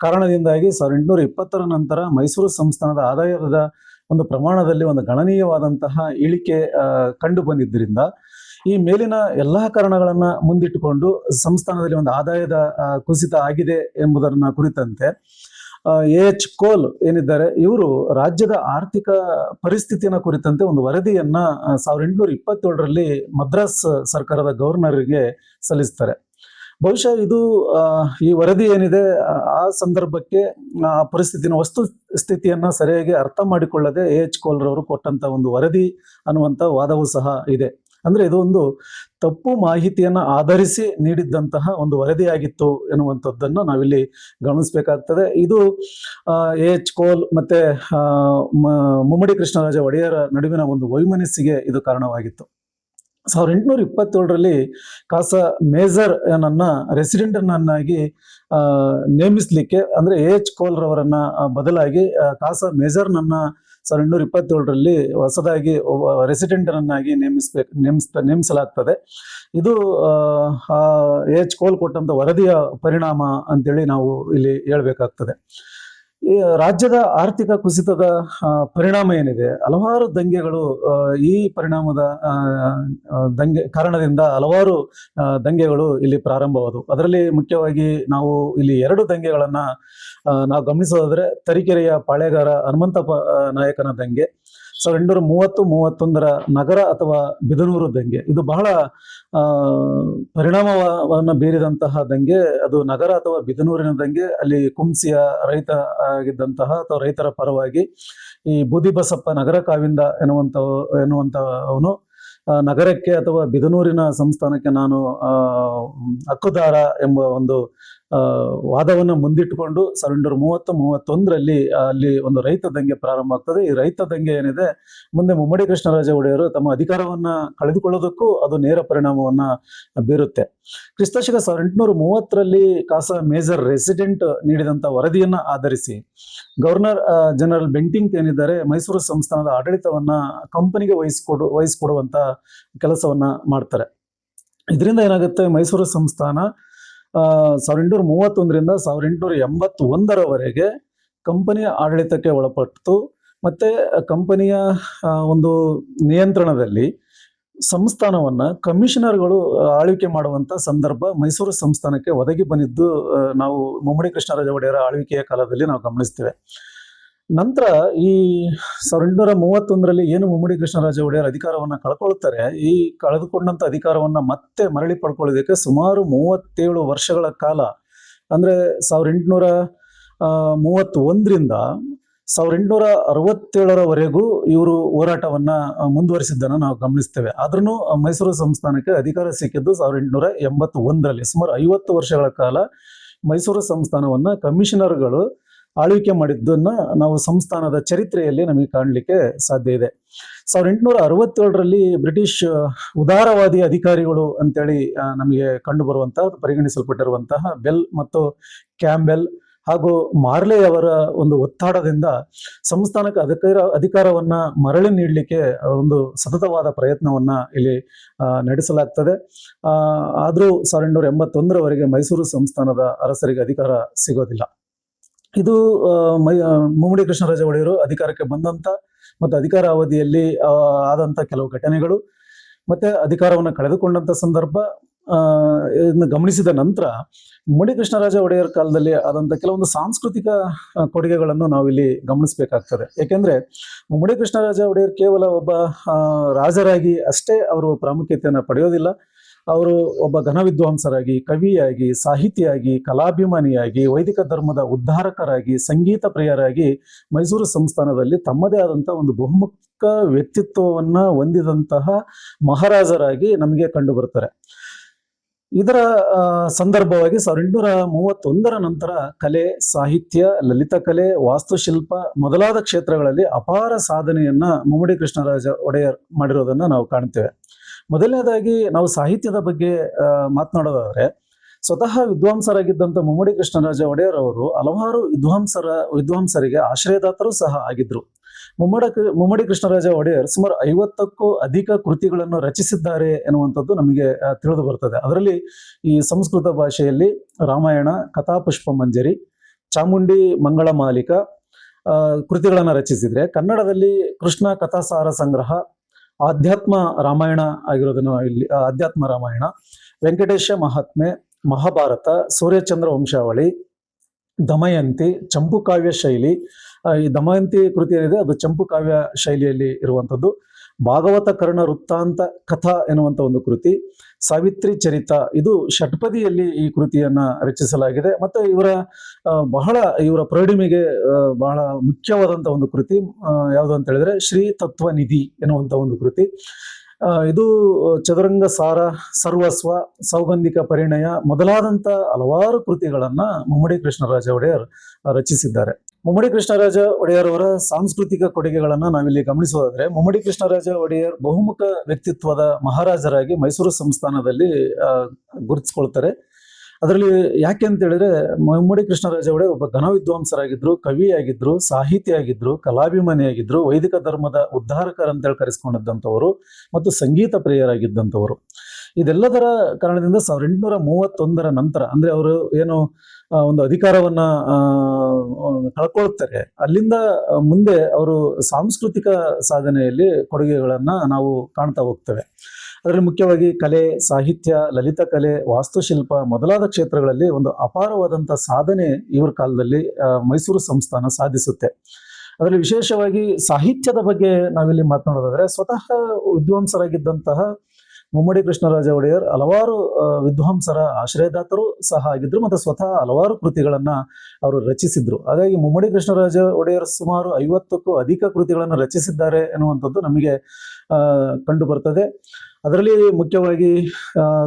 ಕಾರಣದಿಂದಾಗಿ ಸಾವಿರದ ಎಂಟುನೂರ ಇಪ್ಪತ್ತರ ನಂತರ ಮೈಸೂರು ಸಂಸ್ಥಾನದ ಆದಾಯದ ಒಂದು ಪ್ರಮಾಣದಲ್ಲಿ ಒಂದು ಗಣನೀಯವಾದಂತಹ ಇಳಿಕೆ ಕಂಡು ಬಂದಿದ್ದರಿಂದ ಈ ಮೇಲಿನ ಎಲ್ಲಾ ಕಾರಣಗಳನ್ನು ಮುಂದಿಟ್ಟುಕೊಂಡು ಸಂಸ್ಥಾನದಲ್ಲಿ ಒಂದು ಆದಾಯದ ಕುಸಿತ ಆಗಿದೆ ಎಂಬುದನ್ನು ಕುರಿತಂತೆ ಎ ಎಚ್ ಕೋಲ್ ಏನಿದ್ದಾರೆ, ಇವರು ರಾಜ್ಯದ ಆರ್ಥಿಕ ಪರಿಸ್ಥಿತಿಯನ್ನ ಕುರಿತಂತೆ ಒಂದು ವರದಿಯನ್ನ ಸಾವಿರದ ಎಂಟುನೂರ ಇಪ್ಪತ್ತೇಳರಲ್ಲಿ ಮದ್ರಾಸ್ ಸರ್ಕಾರದ ಗವರ್ನರ್ಗೆ ಸಲ್ಲಿಸ್ತಾರೆ. ಬಹುಶಃ ಇದು ಈ ವರದಿ ಏನಿದೆ ಆ, ಸಂದರ್ಭಕ್ಕೆ ಆ ಪರಿಸ್ಥಿತಿನ ವಸ್ತು ಸ್ಥಿತಿಯನ್ನ ಸರಿಯಾಗಿ ಅರ್ಥ ಮಾಡಿಕೊಳ್ಳದೆ ಎ ಎಚ್ ಕೋಲ್ರವರು ಕೊಟ್ಟಂತ ಒಂದು ವರದಿ ಅನ್ನುವಂಥ ವಾದವೂ ಸಹ ಇದೆ. ಅಂದ್ರೆ ಇದು ಒಂದು ತಪ್ಪು ಮಾಹಿತಿಯನ್ನು ಆಧರಿಸಿ ನೀಡಿದ್ದಂತಹ ಒಂದು ವರದಿಯಾಗಿತ್ತು ಎನ್ನುವಂಥದ್ದನ್ನು ನಾವಿಲ್ಲಿ ಗಮನಿಸಬೇಕಾಗ್ತದೆ. ಇದು ಎ ಎಚ್ ಕೋಲ್ ಮತ್ತೆ ಮುಮ್ಮಡಿ ಕೃಷ್ಣರಾಜ ಒಡೆಯರ ನಡುವಿನ ಒಂದು ವೈಮನಸ್ಸಿಗೆ ಇದು ಕಾರಣವಾಗಿತ್ತು. ಸಾವಿರದ ಎಂಟುನೂರ ಇಪ್ಪತ್ತೇಳರಲ್ಲಿ ಕಾಸ ಮೇಜರ್ ನನ್ನ ರೆಸಿಡೆಂಟ್ ನನ್ನಾಗಿ ನೇಮಿಸಲಿಕ್ಕೆ ಅಂದ್ರೆ ಎಚ್ ಕೋಲ್ರವರನ್ನ ಬದಲಾಗಿ ಕಾಸ ಮೇಜರ್ ನನ್ನ ಸಾವಿರದ ಎಂಟುನೂರ ಇಪ್ಪತ್ತೇಳರಲ್ಲಿ ಹೊಸದಾಗಿ ಒಬ್ಬ ರೆಸಿಡೆಂಟರನ್ನಾಗಿ ನೇಮಿಸ್ಬೇಕು ನೇಮಿಸ್ತ ನೇಮಿಸಲಾಗ್ತದೆ. ಇದು ಎಚ್ ಕೋಲ್ ಕೊಟ್ಟಂಥ ವರದಿಯ ಪರಿಣಾಮ ಅಂತೇಳಿ ನಾವು ಇಲ್ಲಿ ಹೇಳ್ಬೇಕಾಗ್ತದೆ. ರಾಜ್ಯದ ಆರ್ಥಿಕ ಕುಸಿತದ ಪರಿಣಾಮ ಏನಿದೆ? ಹಲವಾರು ದಂಗೆಗಳು ಈ ಪರಿಣಾಮದ ದಂಗೆ, ಕಾರಣದಿಂದ ಹಲವಾರು ದಂಗೆಗಳು ಇಲ್ಲಿ ಪ್ರಾರಂಭವಾದವು. ಅದರಲ್ಲಿ ಮುಖ್ಯವಾಗಿ ನಾವು ಇಲ್ಲಿ ಎರಡು ದಂಗೆಗಳನ್ನ ನಾವು ಗಮನಿಸೋದಾದ್ರೆ ತರೀಕೆರೆಯ ಪಾಳೆಗಾರ ಹನುಮಂತಪ್ಪ ನಾಯಕನ ದಂಗೆ. ಸಾವಿರದ ಎಂಟುನೂರ ಮೂವತ್ತು, ಮೂವತ್ತೊಂದರ ನಗರ ಅಥವಾ ಬಿದನೂರು ದಂಗೆ. ಇದು ಬಹಳ ಪರಿಣಾಮವನ್ನು ಬೀರಿದಂತಹ ದಂಗೆ. ಅದು ನಗರ ಅಥವಾ ಬಿದನೂರಿನ ದಂಗೆ. ಅಲ್ಲಿ ಕುಂಸಿಯ ರೈತ ಆಗಿದ್ದಂತಹ ಅಥವಾ ರೈತರ ಪರವಾಗಿ ಈ ಬೂದಿ ಬಸಪ್ಪ ನಗರ ಕಾವಿಂದ ಎನ್ನುವಂತ ಎನ್ನುವಂತವನು ನಗರಕ್ಕೆ ಅಥವಾ ಬಿದನೂರಿನ ಸಂಸ್ಥಾನಕ್ಕೆ ನಾನು ಹಕ್ಕುದಾರ ಎಂಬ ಒಂದು ವಾದವನ್ನು ಮುಂದಿಟ್ಟುಕೊಂಡು ಸಾವಿರದ ಎಂಟುನೂರ ಮೂವತ್ತು, ಮೂವತ್ತೊಂದರಲ್ಲಿ ಅಲ್ಲಿ ಒಂದು ರೈತ ದಂಗೆ ಪ್ರಾರಂಭ ಆಗ್ತದೆ. ಈ ರೈತ ದಂಗೆ ಏನಿದೆ, ಮುಂದೆ ಮುಮ್ಮಡಿ ಕೃಷ್ಣರಾಜ ಒಡೆಯರು ತಮ್ಮ ಅಧಿಕಾರವನ್ನ ಕಳೆದುಕೊಳ್ಳೋದಕ್ಕೂ ಅದು ನೇರ ಪರಿಣಾಮವನ್ನ ಬೀರುತ್ತೆ. ಕ್ರಿಸ್ತಶಕ ಸಾವಿರದ ಎಂಟುನೂರ ಮೂವತ್ತರಲ್ಲಿ ಕಾಸ ಮೇಜರ್ ರೆಸಿಡೆಂಟ್ ನೀಡಿದಂತ ವರದಿಯನ್ನ ಆಧರಿಸಿ ಗವರ್ನರ್ ಜನರಲ್ ಬೆಂಟಿಂಗ್ ಏನಿದ್ದಾರೆ, ಮೈಸೂರು ಸಂಸ್ಥಾನದ ಆಡಳಿತವನ್ನ ಕಂಪನಿಗೆ ವಹಿಸ್ಕೊಡು, ವಹಿಸ್ಕೊಡುವಂತ ಕೆಲಸವನ್ನ ಮಾಡ್ತಾರೆ. ಇದರಿಂದ ಏನಾಗುತ್ತೆ, ಮೈಸೂರು ಸಂಸ್ಥಾನ ಸಾವಿರದ ಎಂಟುನೂರ ಮೂವತ್ತೊಂದರಿಂದ ಸಾವಿರದ ಎಂಟುನೂರ ಎಂಬತ್ತೊಂದರವರೆಗೆ ಕಂಪನಿಯ ಆಡಳಿತಕ್ಕೆ ಒಳಪಟ್ಟು ಮತ್ತೆ ಕಂಪನಿಯ ಒಂದು ನಿಯಂತ್ರಣದಲ್ಲಿ ಸಂಸ್ಥಾನವನ್ನ ಕಮಿಷನರ್ಗಳು ಆಳ್ವಿಕೆ ಮಾಡುವಂಥ ಸಂದರ್ಭ ಮೈಸೂರು ಸಂಸ್ಥಾನಕ್ಕೆ ಒದಗಿ ಬಂದಿದ್ದು ನಾವು ಮುಮ್ಮಡಿ ಕೃಷ್ಣರಾಜ ಒಡೆಯರ ಆಳ್ವಿಕೆಯ ಕಾಲದಲ್ಲಿ ನಾವು ಗಮನಿಸ್ತೇವೆ. ನಂತರ ಈ ಸಾವಿರದ ಎಂಟುನೂರ ಮೂವತ್ತೊಂದರಲ್ಲಿ ಏನು ಮುಮ್ಮಡಿ ಕೃಷ್ಣರಾಜ ಒಡೆಯರ್ ಅಧಿಕಾರವನ್ನ ಕಳ್ಕೊಳ್ತಾರೆ, ಈ ಕಳೆದುಕೊಂಡಂತ ಅಧಿಕಾರವನ್ನ ಮತ್ತೆ ಮರಳಿ ಪಡ್ಕೊಳ್ಳೋದಕ್ಕೆ ಸುಮಾರು ಮೂವತ್ತೇಳು ವರ್ಷಗಳ ಕಾಲ, ಅಂದ್ರೆ ಸಾವಿರದ ಎಂಟುನೂರ ಮೂವತ್ತೊಂದರಿಂದ ಸಾವಿರದ ಎಂಟುನೂರ ಅರವತ್ತೇಳರವರೆಗೂ ಇವರು ಹೋರಾಟವನ್ನ ಮುಂದುವರಿಸಿದ್ದನ್ನು ನಾವು ಗಮನಿಸ್ತೇವೆ. ಆದ್ರೂ ಮೈಸೂರು ಸಂಸ್ಥಾನಕ್ಕೆ ಅಧಿಕಾರ ಸಿಕ್ಕಿದ್ದು ಸಾವಿರದ ಎಂಟುನೂರ ಎಂಬತ್ತೊಂದರಲ್ಲಿ, ಸುಮಾರು ಐವತ್ತು ವರ್ಷಗಳ ಕಾಲ ಮೈಸೂರು ಸಂಸ್ಥಾನವನ್ನ ಕಮಿಷನರ್ಗಳು ಆಳ್ವಿಕೆ ಮಾಡಿದ್ದನ್ನ ನಾವು ಸಂಸ್ಥಾನದ ಚರಿತ್ರೆಯಲ್ಲಿ ನಮಗೆ ಕಾಣಲಿಕ್ಕೆ ಸಾಧ್ಯ ಇದೆ. ಸಾವಿರದ ಎಂಟುನೂರ ಅರವತ್ತೇಳರಲ್ಲಿ ಬ್ರಿಟಿಷ್ ಉದಾರವಾದಿ ಅಧಿಕಾರಿಗಳು ಅಂತೇಳಿ ನಮಗೆ ಕಂಡು ಬರುವಂತಹ ಪರಿಗಣಿಸಲ್ಪಟ್ಟಿರುವಂತಹ ಬೆಲ್ ಮತ್ತು ಕ್ಯಾಂಬೆಲ್ ಹಾಗೂ ಮಾರ್ಲೆ ಅವರ ಒಂದು ಒತ್ತಾಡದಿಂದ ಸಂಸ್ಥಾನಕ್ಕೆ ಅಧಿಕಾರ, ಅಧಿಕಾರವನ್ನ ಮರಳಿ ನೀಡಲಿಕ್ಕೆ ಒಂದು ಸತತವಾದ ಪ್ರಯತ್ನವನ್ನ ಇಲ್ಲಿ ನಡೆಸಲಾಗ್ತದೆ. ಆದ್ರೂ ಸಾವಿರದ ಎಂಟುನೂರ ಎಂಬತ್ತೊಂದರವರೆಗೆ ಮೈಸೂರು ಸಂಸ್ಥಾನದ ಅರಸರಿಗೆ ಅಧಿಕಾರ ಸಿಗೋದಿಲ್ಲ. ಇದು ಮೈ ಮುಮ್ಮಡಿ ಕೃಷ್ಣರಾಜ ಒಡೆಯರು ಅಧಿಕಾರಕ್ಕೆ ಬಂದಂತ ಮತ್ತು ಅಧಿಕಾರ ಅವಧಿಯಲ್ಲಿ ಆದಂತ ಕೆಲವು ಘಟನೆಗಳು. ಮತ್ತೆ ಅಧಿಕಾರವನ್ನು ಕಳೆದುಕೊಂಡಂತ ಸಂದರ್ಭ ಇದನ್ನು ಗಮನಿಸಿದ ನಂತರ ಮುಮ್ಮಡಿ ಕೃಷ್ಣರಾಜ ಒಡೆಯರ್ ಕಾಲದಲ್ಲಿ ಆದಂತ ಕೆಲವೊಂದು ಸಾಂಸ್ಕೃತಿಕ ಕೊಡುಗೆಗಳನ್ನು ನಾವಿಲ್ಲಿ ಗಮನಿಸಬೇಕಾಗ್ತದೆ. ಯಾಕೆಂದ್ರೆ ಮುಮ್ಮಡಿ ಕೃಷ್ಣರಾಜ ಒಡೆಯರ್ ಕೇವಲ ಒಬ್ಬ ರಾಜರಾಗಿ ಅಷ್ಟೇ ಅವರು ಪ್ರಾಮುಖ್ಯತೆಯನ್ನು ಪಡೆಯೋದಿಲ್ಲ. ಅವರು ಒಬ್ಬ ಘನ ವಿದ್ವಾಂಸರಾಗಿ ಕವಿಯಾಗಿ, ಸಾಹಿತಿಯಾಗಿ, ಕಲಾಭಿಮಾನಿಯಾಗಿ, ವೈದಿಕ ಧರ್ಮದ ಉದ್ಧಾರಕರಾಗಿ, ಸಂಗೀತ ಪ್ರಿಯರಾಗಿ ಮೈಸೂರು ಸಂಸ್ಥಾನದಲ್ಲಿ ತಮ್ಮದೇ ಆದಂತಹ ಒಂದು ಬಹುಮುಖ ವ್ಯಕ್ತಿತ್ವವನ್ನ ಹೊಂದಿದಂತಹ ಮಹಾರಾಜರಾಗಿ ನಮಗೆ ಕಂಡು ಬರ್ತಾರೆ ಇದರ ಸಂದರ್ಭವಾಗಿ ಸಾವಿರದ ಎಂಟುನೂರ ಮೂವತ್ತೊಂದರ ನಂತರ ಕಲೆ, ಸಾಹಿತ್ಯ, ಲಲಿತ ಕಲೆ, ವಾಸ್ತುಶಿಲ್ಪ ಮೊದಲಾದ ಕ್ಷೇತ್ರಗಳಲ್ಲಿ ಅಪಾರ ಸಾಧನೆಯನ್ನ ಮುಮ್ಮಡಿ ಕೃಷ್ಣರಾಜ ಒಡೆಯರ್ ಮಾಡಿರೋದನ್ನ ನಾವು ಕಾಣ್ತೇವೆ. ಮೊದಲನೇದಾಗಿ ನಾವು ಸಾಹಿತ್ಯದ ಬಗ್ಗೆ ಮಾತನಾಡೋದಾದ್ರೆ, ಸ್ವತಃ ವಿದ್ವಾಂಸರಾಗಿದ್ದಂಥ ಮುಮ್ಮಡಿ ಕೃಷ್ಣರಾಜ ಒಡೆಯರ್ ಅವರು ಹಲವಾರು ವಿದ್ವಾಂಸರ, ವಿದ್ವಾಂಸರಿಗೆ ಆಶ್ರಯದಾತರು ಸಹ ಆಗಿದ್ರು. ಮುಮ್ಮಡ ಮುಮ್ಮಡಿ ಕೃಷ್ಣರಾಜ ಒಡೆಯರ್ ಸುಮಾರು ಐವತ್ತಕ್ಕೂ ಅಧಿಕ ಕೃತಿಗಳನ್ನು ರಚಿಸಿದ್ದಾರೆ ಎನ್ನುವಂಥದ್ದು ನಮಗೆ ತಿಳಿದು ಬರ್ತದೆ. ಅದರಲ್ಲಿ ಈ ಸಂಸ್ಕೃತ ಭಾಷೆಯಲ್ಲಿ ರಾಮಾಯಣ, ಕಥಾಪುಷ್ಪ ಮಂಜರಿ, ಚಾಮುಂಡಿ ಮಂಗಳ ಮಾಲಿಕ ಕೃತಿಗಳನ್ನು ರಚಿಸಿದ್ರೆ ಕನ್ನಡದಲ್ಲಿ ಕೃಷ್ಣ ಕಥಾಸಾರ ಸಂಗ್ರಹ ಆಧ್ಯಾತ್ಮ ರಾಮಾಯಣ ಆಗಿರೋದನ್ನು ಇಲ್ಲಿ ಆಧ್ಯಾತ್ಮ ರಾಮಾಯಣ, ವೆಂಕಟೇಶ ಮಹಾತ್ಮೆ, ಮಹಾಭಾರತ, ಸೂರ್ಯಚಂದ್ರ ವಂಶಾವಳಿ, ದಮಯಂತಿ ಚಂಪು ಕಾವ್ಯ ಶೈಲಿ ಈ ದಮಯಂತಿ ಕೃತಿ ಏನಿದೆ, ಅದು ಚಂಪು ಕಾವ್ಯ ಶೈಲಿಯಲ್ಲಿ ಇರುವಂಥದ್ದು. ಭಾಗವತ ಕರ್ಣ ವೃತ್ತಾಂತ ಕಥಾ ಎನ್ನುವಂಥ ಒಂದು ಕೃತಿ, ಸಾವಿತ್ರಿ ಚರಿತ. ಇದು ಷಟ್ಪದಿಯಲ್ಲಿ ಈ ಕೃತಿಯನ್ನ ರಚಿಸಲಾಗಿದೆ. ಮತ್ತೆ ಇವರ ಬಹಳ ಇವರ ಪ್ರೌಢಿಮೆಗೆ ಬಹಳ ಮುಖ್ಯವಾದಂಥ ಒಂದು ಕೃತಿ ಯಾವುದು ಅಂತ ಹೇಳಿದ್ರೆ ಶ್ರೀ ತತ್ವ ನಿಧಿ ಎನ್ನುವಂಥ ಒಂದು ಕೃತಿ. ಇದು ಚದುರಂಗ ಸಾರ, ಸರ್ವಸ್ವ, ಸೌಗಂಧಿಕ ಪರಿಣಯ ಮೊದಲಾದಂಥ ಹಲವಾರು ಕೃತಿಗಳನ್ನ ಮುಮ್ಮಡಿ ಕೃಷ್ಣರಾಜ ಒಡೆಯರ್ ರಚಿಸಿದ್ದಾರೆ. ಮುಮ್ಮಡಿ ಕೃಷ್ಣರಾಜ ಒಡೆಯರ್ ಅವರ ಸಾಂಸ್ಕೃತಿಕ ಕೊಡುಗೆಗಳನ್ನ ನಾವಿಲ್ಲಿ ಗಮನಿಸೋದಾದ್ರೆ ಮುಮ್ಮಡಿ ಕೃಷ್ಣರಾಜ ಒಡೆಯರ್ ಬಹುಮುಖ ವ್ಯಕ್ತಿತ್ವದ ಮಹಾರಾಜರಾಗಿ ಮೈಸೂರು ಸಂಸ್ಥಾನದಲ್ಲಿ ಗುರುತಿಸ್ಕೊಳ್ತಾರೆ. ಅದರಲ್ಲಿ ಯಾಕೆ ಅಂತ ಹೇಳಿದ್ರೆ, ಮುಮ್ಮಡಿ ಕೃಷ್ಣರಾಜ ಒಡೆಯರ್ ಒಬ್ಬ ಘನ ವಿದ್ವಾಂಸರಾಗಿದ್ರು ಕವಿಯಾಗಿದ್ರು, ಸಾಹಿತಿಯಾಗಿದ್ರು, ಕಲಾಭಿಮಾನಿಯಾಗಿದ್ರು, ವೈದಿಕ ಧರ್ಮದ ಉದ್ಧಾರಕರಂತೇಳಿ ಕರೆಸ್ಕೊಂಡಿದ್ದಂಥವರು ಮತ್ತು ಸಂಗೀತ ಪ್ರಿಯರಾಗಿದ್ದಂಥವರು. ಇದೆಲ್ಲದರ ಕಾರಣದಿಂದ ಸಾವಿರದ ಎಂಟುನೂರ ಮೂವತ್ತೊಂದರ ನಂತರ, ಅಂದ್ರೆ ಅವರು ಏನು ಒಂದು ಅಧಿಕಾರವನ್ನ ಕಳ್ಕೊಳ್ತಾರೆ. ಅಲ್ಲಿಂದ ಮುಂದೆ ಅವರು ಸಾಂಸ್ಕೃತಿಕ ಸಾಧನೆಯಲ್ಲಿ ಕೊಡುಗೆಗಳನ್ನ ನಾವು ಕಾಣ್ತಾ ಹೋಗ್ತೇವೆ. ಅದರಲ್ಲಿ ಮುಖ್ಯವಾಗಿ ಕಲೆ, ಸಾಹಿತ್ಯ, ಲಲಿತ ಕಲೆ, ವಾಸ್ತುಶಿಲ್ಪ ಮೊದಲಾದ ಕ್ಷೇತ್ರಗಳಲ್ಲಿ ಒಂದು ಅಪಾರವಾದಂಥ ಸಾಧನೆ ಇವ್ರ ಕಾಲದಲ್ಲಿ ಮೈಸೂರು ಸಂಸ್ಥಾನ ಸಾಧಿಸುತ್ತೆ. ಅದರಲ್ಲಿ ವಿಶೇಷವಾಗಿ ಸಾಹಿತ್ಯದ ಬಗ್ಗೆ ನಾವಿಲ್ಲಿ ಮಾತನಾಡೋದಾದ್ರೆ ಸ್ವತಃ ವಿದ್ವಾಂಸರಾಗಿದ್ದಂತಹ ಮುಮ್ಮಡಿ ಕೃಷ್ಣರಾಜ ಒಡೆಯರ್ ಹಲವಾರು ವಿದ್ವಾಂಸರ ಆಶ್ರಯದಾತರು ಸಹ ಆಗಿದ್ರು ಮತ್ತು ಸ್ವತಃ ಹಲವಾರು ಕೃತಿಗಳನ್ನ ಅವರು ರಚಿಸಿದ್ರು. ಹಾಗಾಗಿ ಮುಮ್ಮಡಿ ಕೃಷ್ಣರಾಜ ಒಡೆಯರ್ ಸುಮಾರು ಐವತ್ತಕ್ಕೂ ಅಧಿಕ ಕೃತಿಗಳನ್ನು ರಚಿಸಿದ್ದಾರೆ ಎನ್ನುವಂಥದ್ದು ನಮಗೆ ಕಂಡು ಬರ್ತದೆ ಅದರಲ್ಲಿ ಮುಖ್ಯವಾಗಿ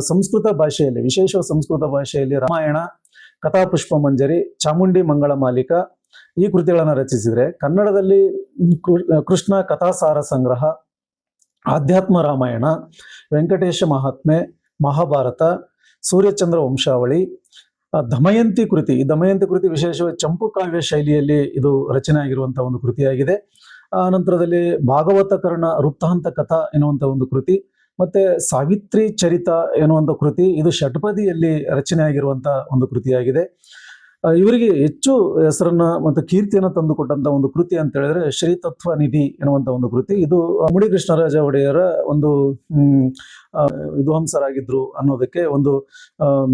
ಸಂಸ್ಕೃತ ಭಾಷೆಯಲ್ಲಿ, ವಿಶೇಷ ಸಂಸ್ಕೃತ ಭಾಷೆಯಲ್ಲಿ ರಾಮಾಯಣ, ಕಥಾಪುಷ್ಪ ಮಂಜರಿ, ಚಾಮುಂಡಿ ಮಂಗಳ ಮಾಲಿಕ ಈ ಕೃತಿಗಳನ್ನು ರಚಿಸಿದರೆ ಕನ್ನಡದಲ್ಲಿ ಕೃಷ್ಣ ಕಥಾಸಾರ ಸಂಗ್ರಹ ಆಧ್ಯಾತ್ಮ ರಾಮಾಯಣ, ವೆಂಕಟೇಶ ಮಹಾತ್ಮೆ, ಮಹಾಭಾರತ, ಸೂರ್ಯಚಂದ್ರ ವಂಶಾವಳಿ ದಮಯಂತಿ ಕೃತಿ. ಈ ದಮಯಂತಿ ಕೃತಿ ವಿಶೇಷವಾಗಿ ಚಂಪು ಕಾವ್ಯ ಶೈಲಿಯಲ್ಲಿ ಇದು ರಚನೆ ಆಗಿರುವಂತಹ ಒಂದು ಕೃತಿಯಾಗಿದೆ. ಆ ನಂತರದಲ್ಲಿ ಭಾಗವತ ಕರ್ಣ ವೃತ್ತಾಂತ ಕಥಾ ಎನ್ನುವಂಥ ಒಂದು ಕೃತಿ ಮತ್ತೆ ಸಾವಿತ್ರಿ ಚರಿತ ಎನ್ನುವಂಥ ಕೃತಿ ಇದು ಷಟ್ಪದಿಯಲ್ಲಿ ರಚನೆ ಆಗಿರುವಂತಹ ಒಂದು ಕೃತಿಯಾಗಿದೆ. ಇವರಿಗೆ ಹೆಚ್ಚು ಹೆಸರನ್ನ ಮತ್ತು ಕೀರ್ತಿಯನ್ನು ತಂದುಕೊಟ್ಟಂತ ಒಂದು ಕೃತಿ ಅಂತ ಹೇಳಿದ್ರೆ ಶ್ರೀ ತತ್ವ ನಿಧಿ ಎನ್ನುವಂತ ಒಂದು ಕೃತಿ. ಇದು ಮುಡಿ ಕೃಷ್ಣರಾಜ ಒಡೆಯರ ಒಂದು ವಿದ್ವಾಂಸರಾಗಿದ್ರು ಅನ್ನೋದಕ್ಕೆ ಒಂದು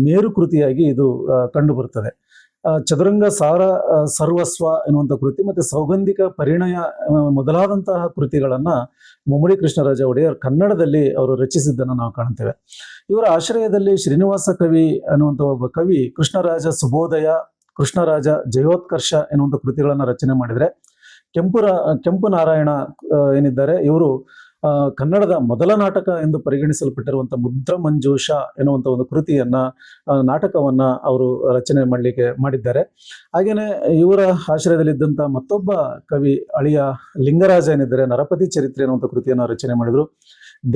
ಮೇರು ಕೃತಿಯಾಗಿ ಇದು ಕಂಡು ಬರ್ತದೆ ಚದುರಂಗ ಸಾರ ಸರ್ವಸ್ವ ಎನ್ನುವಂಥ ಕೃತಿ ಮತ್ತೆ ಸೌಗಂಧಿಕ ಪರಿಣಯ ಮೊದಲಾದಂತಹ ಕೃತಿಗಳನ್ನ ಮುಮ್ಮಡಿ ಕೃಷ್ಣರಾಜ ಒಡೆಯರ್ ಕನ್ನಡದಲ್ಲಿ ಅವರು ರಚಿಸಿದ್ದನ್ನು ನಾವು ಕಾಣ್ತೇವೆ. ಇವರ ಆಶ್ರಯದಲ್ಲಿ ಶ್ರೀನಿವಾಸ ಕವಿ ಅನ್ನುವಂಥ ಒಬ್ಬ ಕವಿ ಕೃಷ್ಣರಾಜ ಸುಬೋಧಯ ಕೃಷ್ಣರಾಜ ಜಯೋತ್ಕರ್ಷ ಎನ್ನುವಂಥ ಕೃತಿಗಳನ್ನು ರಚನೆ ಮಾಡಿದರೆ, ಕೆಂಪುರ, ಕೆಂಪು ನಾರಾಯಣ ಏನಿದ್ದಾರೆ, ಇವರು ಕನ್ನಡದ ಮೊದಲ ನಾಟಕ ಎಂದು ಪರಿಗಣಿಸಲ್ಪಟ್ಟಿರುವಂಥ ಮುದ್ರ ಮಂಜೂಷ ಎನ್ನುವಂಥ ಒಂದು ಕೃತಿಯನ್ನ ನಾಟಕವನ್ನ ಅವರು ರಚನೆ ಮಾಡಲಿಕ್ಕೆ ಮಾಡಿದ್ದಾರೆ. ಹಾಗೇನೆ ಇವರ ಆಶ್ರಯದಲ್ಲಿದ್ದಂಥ ಮತ್ತೊಬ್ಬ ಕವಿ ಅಳಿಯ ಲಿಂಗರಾಜ ಏನಿದ್ದಾರೆ, ನರಪತಿ ಚರಿತ್ರೆ ಎನ್ನುವಂಥ ಕೃತಿಯನ್ನು ರಚನೆ ಮಾಡಿದರು.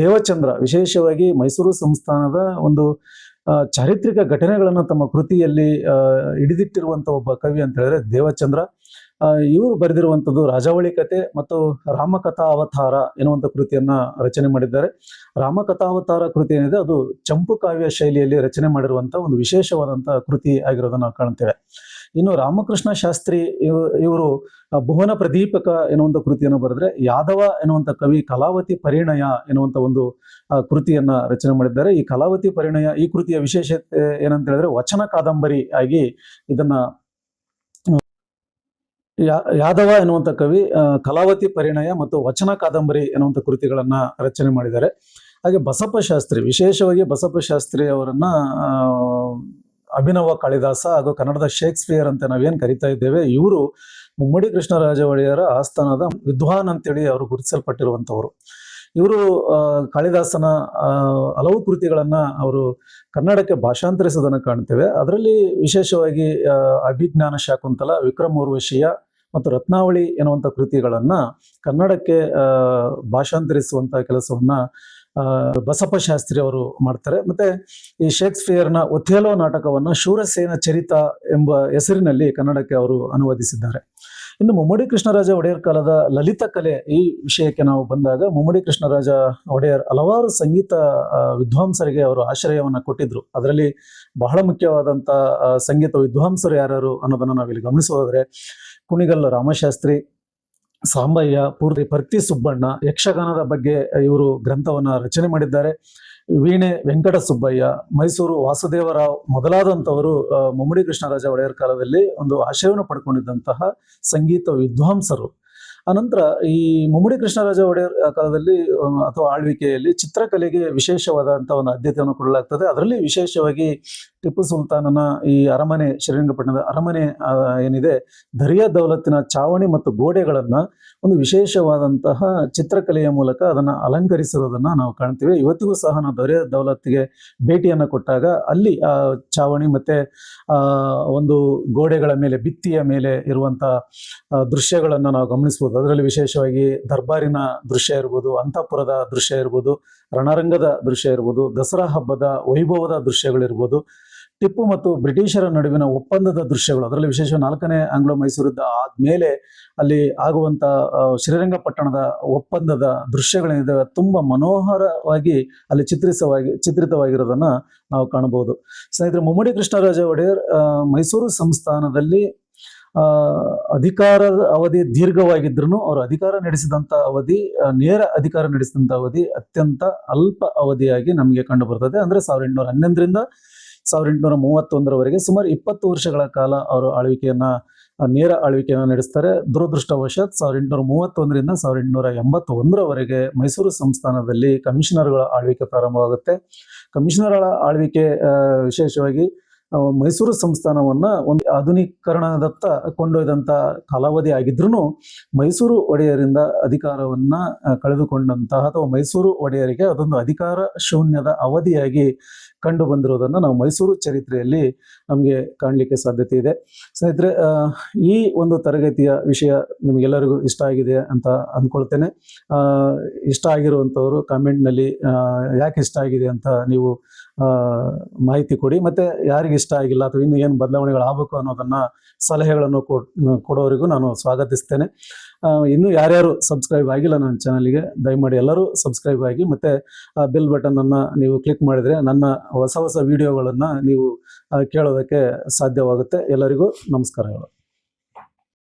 ದೇವಚಂದ್ರ, ವಿಶೇಷವಾಗಿ ಮೈಸೂರು ಸಂಸ್ಥಾನದ ಒಂದು ಚಾರಿತ್ರಿಕ ಘಟನೆಗಳನ್ನು ತಮ್ಮ ಕೃತಿಯಲ್ಲಿ ಹಿಡಿದಿಟ್ಟಿರುವಂಥ ಒಬ್ಬ ಕವಿ ಅಂತ ಹೇಳಿದ್ರೆ ದೇವಚಂದ್ರ. ಇವರು ಬರೆದಿರುವಂಥದ್ದು ರಾಜಾವಳಿ ಕತೆ ಮತ್ತು ರಾಮಕಥಾ ಅವತಾರ ಎನ್ನುವಂಥ ಕೃತಿಯನ್ನ ರಚನೆ ಮಾಡಿದ್ದಾರೆ. ರಾಮಕಥಾವತಾರ ಕೃತಿ ಏನಿದೆ, ಅದು ಚಂಪು ಕಾವ್ಯ ಶೈಲಿಯಲ್ಲಿ ರಚನೆ ಮಾಡಿರುವಂಥ ಒಂದು ವಿಶೇಷವಾದಂಥ ಕೃತಿ ಆಗಿರೋದನ್ನ ಕಾಣ್ತೇವೆ. ಇನ್ನು ರಾಮಕೃಷ್ಣ ಶಾಸ್ತ್ರಿ ಇವ್- ಇವರು ಭುವನ ಪ್ರದೀಪಕ ಎನ್ನುವಂಥ ಕೃತಿಯನ್ನು ಬರೆದ್ರೆ ಯಾದವ ಎನ್ನುವಂಥ ಕವಿ ಕಲಾವತಿ ಪರಿಣಯ ಎನ್ನುವಂಥ ಒಂದು ಕೃತಿಯನ್ನ ರಚನೆ ಮಾಡಿದ್ದಾರೆ. ಈ ಕಲಾವತಿ ಪರಿಣಯ ಈ ಕೃತಿಯ ವಿಶೇಷತೆ ಏನಂತ ಹೇಳಿದ್ರೆ ವಚನ ಕಾದಂಬರಿ ಆಗಿ ಇದನ್ನ ಯಾದವ ಎನ್ನುವಂಥ ಕವಿ ಕಲಾವತಿ ಪರಿಣಯ ಮತ್ತು ವಚನ ಕಾದಂಬರಿ ಎನ್ನುವಂಥ ಕೃತಿಗಳನ್ನ ರಚನೆ ಮಾಡಿದ್ದಾರೆ. ಹಾಗೆ ಬಸಪ್ಪ ಶಾಸ್ತ್ರಿ, ವಿಶೇಷವಾಗಿ ಬಸಪ್ಪ ಶಾಸ್ತ್ರಿ ಅವರನ್ನ ಅಭಿನವ ಕಾಳಿದಾಸ ಹಾಗೂ ಕನ್ನಡದ ಶೇಕ್ಸ್ಪಿಯರ್ ಅಂತ ನಾವೇನು ಕರಿತಾ ಇದ್ದೇವೆ, ಇವರು ಮುಮ್ಮಡಿ ಕೃಷ್ಣರಾಜ ಒಡೆಯರ ಆಸ್ಥಾನದ ವಿದ್ವಾನ್ ಅಂತೇಳಿ ಅವರು ಗುರುತಿಸಲ್ಪಟ್ಟಿರುವಂಥವರು. ಇವರು ಕಾಳಿದಾಸನ ಹಲವು ಕೃತಿಗಳನ್ನ ಅವರು ಕನ್ನಡಕ್ಕೆ ಭಾಷಾಂತರಿಸೋದನ್ನು ಕಾಣ್ತೇವೆ. ಅದರಲ್ಲಿ ವಿಶೇಷವಾಗಿ ಅಭಿಜ್ಞಾನ ಶಾಕುಂತಲ ವಿಕ್ರಮ ಊರ್ವಶಿಯ ಮತ್ತು ರತ್ನಾವಳಿ ಎನ್ನುವಂಥ ಕೃತಿಗಳನ್ನ ಕನ್ನಡಕ್ಕೆ ಭಾಷಾಂತರಿಸುವಂಥ ಕೆಲಸವನ್ನ ಬಸಪ್ಪ ಶಾಸ್ತ್ರಿ ಅವರು ಮಾಡ್ತಾರೆ. ಮತ್ತೆ ಈ ಶೇಕ್ಸ್ಪಿಯರ್ನ ಒಥೇಲೋ ನಾಟಕವನ್ನ ಶೂರಸೇನ ಚರಿತ ಎಂಬ ಹೆಸರಿನಲ್ಲಿ ಕನ್ನಡಕ್ಕೆ ಅವರು ಅನುವಾದಿಸಿದ್ದಾರೆ. ಇನ್ನು ಮುಮ್ಮಡಿ ಕೃಷ್ಣರಾಜ ಒಡೆಯರ್ ಕಾಲದ ಲಲಿತ ಕಲೆ ಈ ವಿಷಯಕ್ಕೆ ನಾವು ಬಂದಾಗ ಮುಮ್ಮಡಿ ಕೃಷ್ಣರಾಜ ಒಡೆಯರ್ ಹಲವಾರು ಸಂಗೀತ ವಿದ್ವಾಂಸರಿಗೆ ಅವರು ಆಶ್ರಯವನ್ನ ಕೊಟ್ಟಿದ್ರು. ಅದರಲ್ಲಿ ಬಹಳ ಮುಖ್ಯವಾದಂಥ ಸಂಗೀತ ವಿದ್ವಾಂಸರು ಯಾರು ಅನ್ನೋದನ್ನ ನಾವಿಲ್ಲಿ ಗಮನಿಸೋದಾದ್ರೆ ಕುಣಿಗಲ್ ರಾಮಶಾಸ್ತ್ರಿ ಸಾಂಬಯ್ಯ, ಪೂರ್ತಿ ಪರ್ತಿ ಸುಬ್ಬಣ್ಣ, ಯಕ್ಷಗಾನದ ಬಗ್ಗೆ ಇವರು ಗ್ರಂಥವನ್ನ ರಚನೆ ಮಾಡಿದ್ದಾರೆ. ವೀಣೆ ವೆಂಕಟ ಸುಬ್ಬಯ್ಯ, ಮೈಸೂರು ವಾಸುದೇವರಾವ್ ಮೊದಲಾದಂಥವರು ಮುಮ್ಮಡಿ ಕೃಷ್ಣರಾಜ ಒಡೆಯರ್ ಕಾಲದಲ್ಲಿ ಒಂದು ಆಶಯವನ್ನು ಪಡ್ಕೊಂಡಿದ್ದಂತಹ ಸಂಗೀತ ವಿದ್ವಾಂಸರು. ಅನಂತರ ಈ ಮುಮ್ಮಡಿ ಕೃಷ್ಣರಾಜ ಒಡೆಯರ್ ಕಾಲದಲ್ಲಿ ಅಥವಾ ಆಳ್ವಿಕೆಯಲ್ಲಿ ಚಿತ್ರಕಲೆಗೆ ವಿಶೇಷವಾದಂಥ ಒಂದು ಆದ್ಯತೆಯನ್ನು ಕೊಡಲಾಗ್ತದೆ. ಅದರಲ್ಲಿ ವಿಶೇಷವಾಗಿ ಟಿಪ್ಪು ಸುಲ್ತಾನನ ಈ ಅರಮನೆ, ಶ್ರೀರಂಗಪಟ್ಟಣದ ಅರಮನೆ ಏನಿದೆ, ದರಿಯಾ ದೌಲತ್ತಿನ ಚಾವಣಿ ಮತ್ತು ಗೋಡೆಗಳನ್ನ ಒಂದು ವಿಶೇಷವಾದಂತಹ ಚಿತ್ರಕಲೆಯ ಮೂಲಕ ಅದನ್ನ ಅಲಂಕರಿಸಿರೋದನ್ನ ನಾವು ಕಾಣ್ತೀವಿ. ಇವತ್ತಿಗೂ ಸಹ ನಾವು ದರಿಯಾ ದೌಲತ್ತಿಗೆ ಭೇಟಿಯನ್ನು ಕೊಟ್ಟಾಗ ಅಲ್ಲಿ, ಆ, ಚಾವಣಿ ಮತ್ತೆ ಒಂದು ಗೋಡೆಗಳ ಮೇಲೆ, ಭಿತ್ತಿಯ ಮೇಲೆ ಇರುವಂತ ದೃಶ್ಯಗಳನ್ನು ನಾವು ಗಮನಿಸಬಹುದು ಅದರಲ್ಲಿ ವಿಶೇಷವಾಗಿ ದರ್ಬಾರಿನ ದೃಶ್ಯ ಇರ್ಬೋದು, ಅಂತಃಪುರದ ದೃಶ್ಯ ಇರ್ಬೋದು, ರಣರಂಗದ ದೃಶ್ಯ ಇರ್ಬೋದು, ದಸರಾ ಹಬ್ಬದ ವೈಭವದ ದೃಶ್ಯಗಳಿರ್ಬೋದು. ಟಿಪ್ಪು ಮತ್ತು ಬ್ರಿಟಿಷರ ನಡುವಿನ ಒಪ್ಪಂದದ ದೃಶ್ಯಗಳು, ಅದರಲ್ಲಿ ವಿಶೇಷ ನಾಲ್ಕನೇ ಆಂಗ್ಲೋ ಮೈಸೂರು ಯುದ್ಧ ಆದ್ಮೇಲೆ ಅಲ್ಲಿ ಆಗುವಂತ ಶ್ರೀರಂಗಪಟ್ಟಣದ ಒಪ್ಪಂದದ ದೃಶ್ಯಗಳೇನಿದ್ದಾವೆ ತುಂಬಾ ಮನೋಹರವಾಗಿ ಅಲ್ಲಿ ಚಿತ್ರಿಸವಾಗಿ, ಚಿತ್ರಿತವಾಗಿರೋದನ್ನ ನಾವು ಕಾಣಬಹುದು. ಸ್ನೇಹಿತರೆ, ಮುಮ್ಮಡಿ ಕೃಷ್ಣರಾಜ ಒಡೆಯರ್ ಮೈಸೂರು ಸಂಸ್ಥಾನದಲ್ಲಿ ಅಧಿಕಾರದ ಅವಧಿ ದೀರ್ಘವಾಗಿದ್ರು ಅವರು ಅಧಿಕಾರ ನಡೆಸಿದಂತ ಅವಧಿ ನೇರ ಅಧಿಕಾರ ನಡೆಸಿದಂತ ಅವಧಿ ಅತ್ಯಂತ ಅಲ್ಪ ಅವಧಿಯಾಗಿ ನಮಗೆ ಕಂಡು ಬರ್ತದೆ. ಅಂದ್ರೆ ಸಾವಿರದ ಎಂಟುನೂರ ಹನ್ನೊಂದರಿಂದ ಸಾವಿರದ ಎಂಟುನೂರ ಮೂವತ್ತೊಂದರವರೆಗೆ ಸುಮಾರು ಇಪ್ಪತ್ತು ವರ್ಷಗಳ ಕಾಲ ಅವರು ಆಳ್ವಿಕೆಯನ್ನ, ನೇರ ಆಳ್ವಿಕೆಯನ್ನು ನಡೆಸ್ತಾರೆ. ದುರದೃಷ್ಟವಶಾತ್ ಸಾವಿರದ ಎಂಟುನೂರ ಮೂವತ್ತೊಂದರಿಂದ ಸಾವಿರದ ಎಂಟುನೂರ ಎಂಬತ್ತೊಂದರವರೆಗೆ ಮೈಸೂರು ಸಂಸ್ಥಾನದಲ್ಲಿ ಕಮಿಷನರ್ಗಳ ಆಳ್ವಿಕೆ ಪ್ರಾರಂಭವಾಗುತ್ತೆ. ಕಮಿಷನರ್ಗಳ ಆಳ್ವಿಕೆ ವಿಶೇಷವಾಗಿ ಮೈಸೂರು ಸಂಸ್ಥಾನವನ್ನ ಒಂದು ಆಧುನೀಕರಣದತ್ತ ಕೊಂಡೊಯ್ದಂತ ಕಾಲಾವಧಿ ಆಗಿದ್ರೂ ಮೈಸೂರು ಒಡೆಯರಿಂದ ಅಧಿಕಾರವನ್ನ ಕಳೆದುಕೊಂಡಂತಹ ಅಥವಾ ಮೈಸೂರು ಒಡೆಯರಿಗೆ ಅದೊಂದು ಅಧಿಕಾರ ಶೂನ್ಯದ ಅವಧಿಯಾಗಿ ಕಂಡು ಬಂದಿರೋದನ್ನು ನಾವು ಮೈಸೂರು ಚರಿತ್ರೆಯಲ್ಲಿ ನಮಗೆ ಕಾಣಲಿಕ್ಕೆ ಸಾಧ್ಯತೆ ಇದೆ. ಸ್ನೇಹಿತರೆ ಈ ಒಂದು ತರಗತಿಯ ವಿಷಯ ನಿಮಗೆಲ್ಲರಿಗೂ ಇಷ್ಟ ಆಗಿದೆ ಅಂತ ಅಂದ್ಕೊಳ್ತೇನೆ. ಇಷ್ಟ ಆಗಿರುವಂಥವರು ಕಾಮೆಂಟ್ನಲ್ಲಿ ಯಾಕೆ ಇಷ್ಟ ಆಗಿದೆ ಅಂತ ನೀವು ಮಾಹಿತಿ ಕೊಡಿ. ಮತ್ತೆ ಯಾರಿಗೆ ಇಷ್ಟ ಆಗಿಲ್ಲ ಅಥವಾ ಇನ್ನು ಏನು ಬದಲಾವಣೆಗಳು ಆಗಬೇಕು ಅನ್ನೋದನ್ನ ಸಲಹೆಗಳನ್ನು ಕೊಡ್, ಕೊಡೋರಿಗೂ ನಾನು ಸ್ವಾಗತಿಸ್ತೇನೆ. ಇನ್ನು ಯಾರ್ಯಾರು ಸಬ್ಸ್ಕ್ರೈಬ್ ಆಗಿಲ್ಲ ನನ್ನ ಚಾನಲ್ಗೆ, ದಯಮಾಡಿ ಎಲ್ಲರೂ ಸಬ್ಸ್ಕ್ರೈಬ್ ಆಗಿ, ಮತ್ತೆ ಬೆಲ್ ಬಟನ್ ಅನ್ನ ನೀವು ಕ್ಲಿಕ್ ಮಾಡಿದ್ರೆ ನನ್ನ ಹೊಸ ಹೊಸ ವಿಡಿಯೋಗಳನ್ನ ನೀವು ಕೇಳೋದಕ್ಕೆ ಸಾಧ್ಯವಾಗುತ್ತೆ. ಎಲ್ಲರಿಗೂ ನಮಸ್ಕಾರಗಳು.